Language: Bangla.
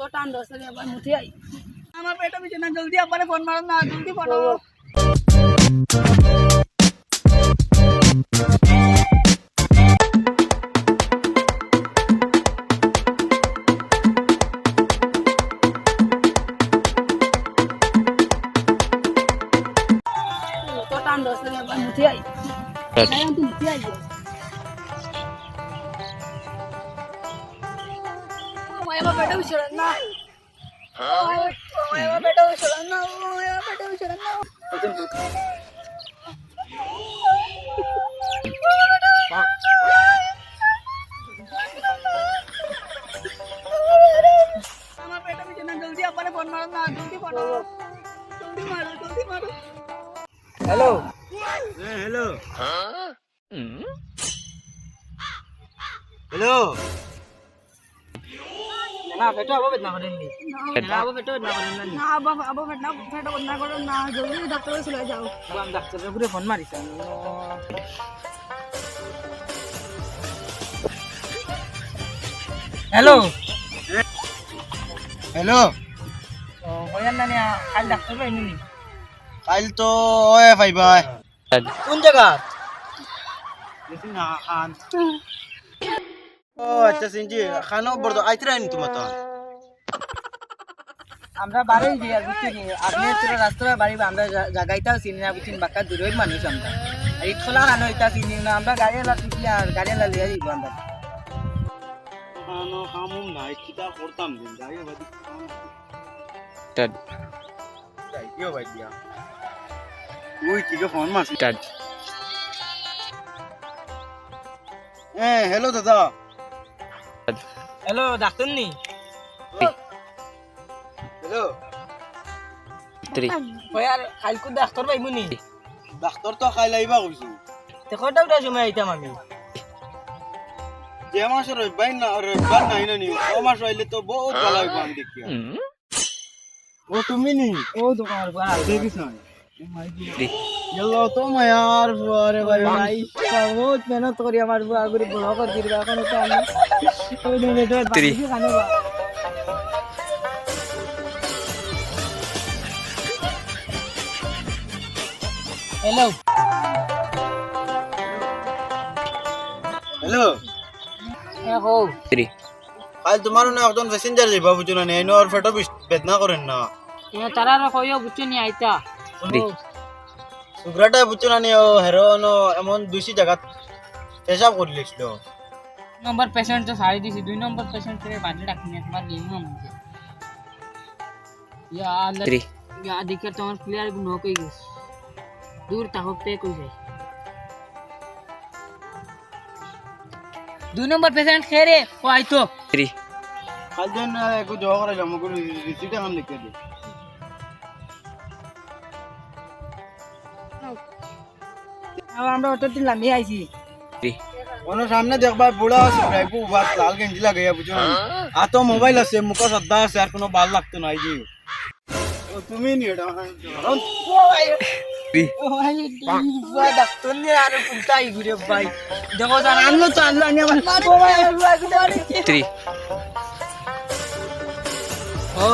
તો ટાઈમ દોસ્ત મુઠી આવી આમાં બેટા બીજે જલ્દી આપણને ફોન મારો. ના જલ્દી ફોટો તો ટાઈમ દોસ્ત મુઠી આવી મુઠી આવી হ্যাঁ তুই মুঠি আই আমার পেটে উছল না আমার পেটে উছল না আমার পেটে উছল না না না না পেটো আবো বেদনা করেন নি না আবো পেটো বেদনা করেন না নি না বাবা আবার পেট না পেট না করো না জলদি ডাক্তার চলে যাও। আমি ডাক্তারের ঘুরে ফোন মারিছি। হ্যালো? হ্যালো? কয়ান না কাল ডাক্তার পাইনি নি? কাইল তো ওয়ে পাইবা কোন জায়গা? খান ও আচ্ছা সিনজি খানো বড় আইতরা নি তো। আমরা বাড়ি যে বুঝছেন আপনি তোর রাস্তা বাড়ি আমরা জায়গাটা চিনি না বুঝছেন বাক্কা দূরের মানুষ আমরা। আর ইটখোলা রানো এটা চিনি না আমরা গাড়ি লাগি আর গাড়ি লাগিয়ে দিব আমরা। খানো খামুম নাই কিটা করতাম দিন যাই বাদি Dad. যাই দিও ভাই দিয়া? ওই ঠিক ফোন মারছি? Dad. হ্যাঁ হ্যালো দাদা। হ্যালো ডাক্তার নি হ্যালো. কই আর কালকু ডাক্তার পাইমু নি ডাক্তার তো খাই লাইবা কইছি তে কটা উঠা সময় আইতাম আমি? যে মাস রবিবার না রবিবার নাই না নি? ও মাস হইলে তো বহুত ভালো হইব আমি দেখি Mm. ও তুমি নি? ও দোকানের বাল দেখিস না. গেলো তো মায়ার পরে ভাই ভাই বহুত মেহনত করি আমার বুয়া করে বড় করে দিবা এখন তো আমি ওই দিন বাকি খানে বা হ্যালো হ্যালো হ্যাঁ হো Three. কাল তোমার না একজন প্যাসেঞ্জার যাইবা বুঝো না এনো আর ফেটো বেদনা করেন না তারা কইও বুঝছ নি আইতা. সুগ্রাটা বুঝছ না নি? ও এমন দুইশি জায়গা পেশাব করে লিখছিল নম্বর পেশেন্ট তো সারি দিছি দুই নম্বর পেশেন্ট থেকে বাদে ডাকিনি একবার নিয়ম আছে ইয়া আল্লাহ ইয়া দিকে তোমার প্লেয়ারগুলো কই গেছে। দূর তাহক তে কই যায়? দুই নম্বর পেশেন্ট খেরে ও আইতো. কাল যেন একটু জমা করে জমা করে রিসিপ্ট এখন লিখে দিই আমরা অটো দিলাম এই আইছি. ওনো সামনে দেখবা বুড়া আছে ড্রাইভু উবার লাল গেঞ্জি লাগাইয়া বুঝো আর তো মোবাইল আছে মুখ শ্রদ্ধা আছে আর কোনো ভালো লাগতো না এই ও তুমি নি এটা Three. ও ভাই বুয়া ডাক্তার নিয়ে আর পুলতাই ঘুরে ভাই দেখো আনলো তো আনলো আমার Three. ও